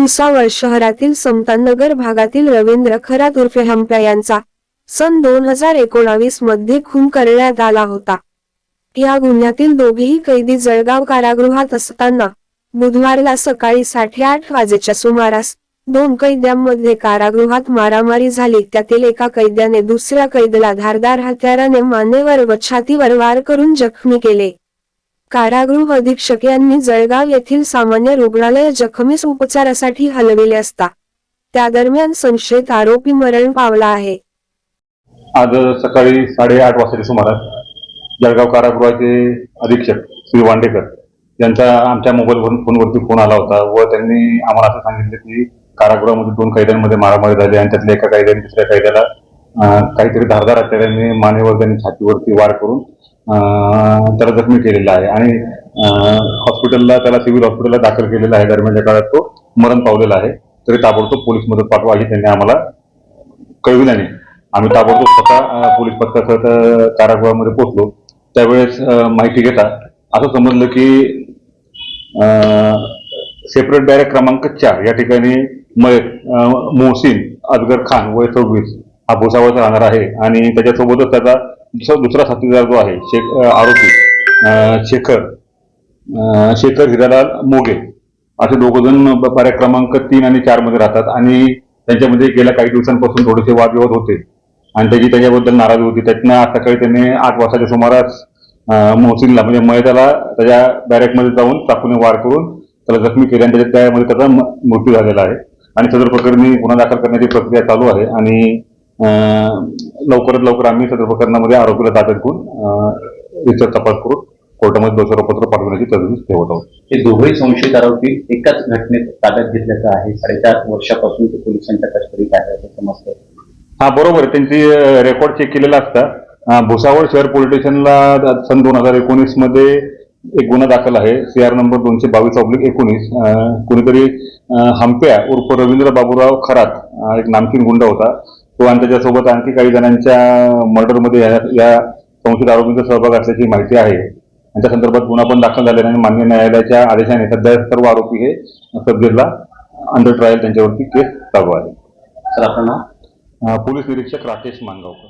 भुसावळ शहरातील समतानगर भागातील रवींद्र खरात उर्फे हंप्या यांचा सन दोन हजार एकोणावीसमध्ये खून करण्यात आला होता. या गुन्ह्यातील दोघेही कैदी जळगाव कारागृहात असताना बुधवारला सकाळी साडेआठ वाजेच्या सुमारास दोन कैद्यांमध्ये कारागृहात मारामारी झाली. त्यातील एका कैद्याने दुसऱ्या कैद्याला धारदार हत्याराने मानेवर व छातीवर वार करून जखमी केले. कारागृह अधीक्षक यांनी जळगाव येथील सामान्य रुग्णालय जखमीस उपचारासाठी हलविले असता त्या दरम्यान संशयित आरोपी मरण पावला आहे. आज सकाळी साडेआठ वाजताच्या सुमारास जळगाव कारागृहाचे अधीक्षक श्री वांडेकर यांचा आमच्या मोबाईल फोनवरती फोन आला होता व त्यांनी आम्हाला असं सांगितलं की कारागृहामध्ये दोन कैद्यांमध्ये मारामारी झाली आणि त्यातल्या एका कैद्याने दुसऱ्या कैद्याला काहीतरी धारदार असल्याने मानेवर त्यांनी छातीवरती वार करून त्याला जखमी केलेला आहे. आणि हॉस्पिटलला त्याला सिव्हिल हॉस्पिटलला दाखल केलेला आहे दरम्यानच्या काळात तो मरण पावलेला आहे. तरी ताबडतोब पोलीस मदत पाठवा ही त्यांनी आम्हाला कळविल्याने आम्ही ताबडतोब स्वतः पोलीस पथकासह कारागृहामध्ये पोहोचलो. त्यावेळेस माहिती घेता असं समजलं की सेपरेट बॅरेक क्रमांक चार या ठिकाणी मयत मोहसिन अजगर खान वय सव्वीस हा भुसावळचा राहणार आहे. आणि त्याच्यासोबतच त्याचा दुसरा साथीदार जो आहे शेख आरोपी शेखर शेखर हिरालाल मोगे. असे दोघ जण क्रमांक तीन आणि चारमध्ये राहतात आणि त्यांच्यामध्ये गेल्या काही दिवसांपासून थोडेसे वादविवाद होते. आणि त्याची त्याच्याबद्दल नाराजी होती. त्यातनं आज सकाळी त्यांनी आठ वाजताच्या सुमारास मोहसिनला म्हणजे मयताला त्याच्या बॅरेकमध्ये जाऊन चाकूने वार करून त्याला जखमी केली आणि त्याच्या त्यामध्ये त्याचा मृत्यू झालेला आहे. आणि सदर प्रकरणी गुन्हा दाखल करण्याची प्रक्रिया चालू आहे आणि लवकरात लवकर आम्ही सदर प्रकरणामध्ये आरोपीला ताब्यात घेऊन विचार तपास करून कोर्टामध्ये दोषारोपत्र पाठवण्याची तरतूद ठेवत आहोत. हे दोघंही संशयित आरोपी एकाच घटनेत ताब्यात घेतल्याचं आहे. साडेचार वर्षापासून ते पोलिसांच्या कस्टडीत आहे असं समजतं हा बरोबर. त्यांची रेकॉर्ड चेक केलेला असता. भुसावळ शहर पोलीस स्टेशनला सन दोन हजार एकोणीसमध्ये एक गुन्हा दाखल आहे. सी आर नंबर दोनशे बावीस ऑब्लिक एकोणीस. कोणीतरी हंप्या उर्फ रवींद्र बाबूराव खरात एक नामकीन गुंड होता. तो आणि त्याच्यासोबत आणखी काही जणांच्या मर्डरमध्ये या या संशयित आरोपींचा सहभाग असल्याची माहिती आहे. त्या संदर्भात गुन्हा पण दाखल झालेला आणि मान्य न्यायालयाच्या आदेशाने सध्या सर्व आरोपी हे सब्जेक्टला अंडर ट्रायल त्यांच्यावरती केस चालू आहे. सर अं, पोलीस निरीक्षक राकेश मानगावकर.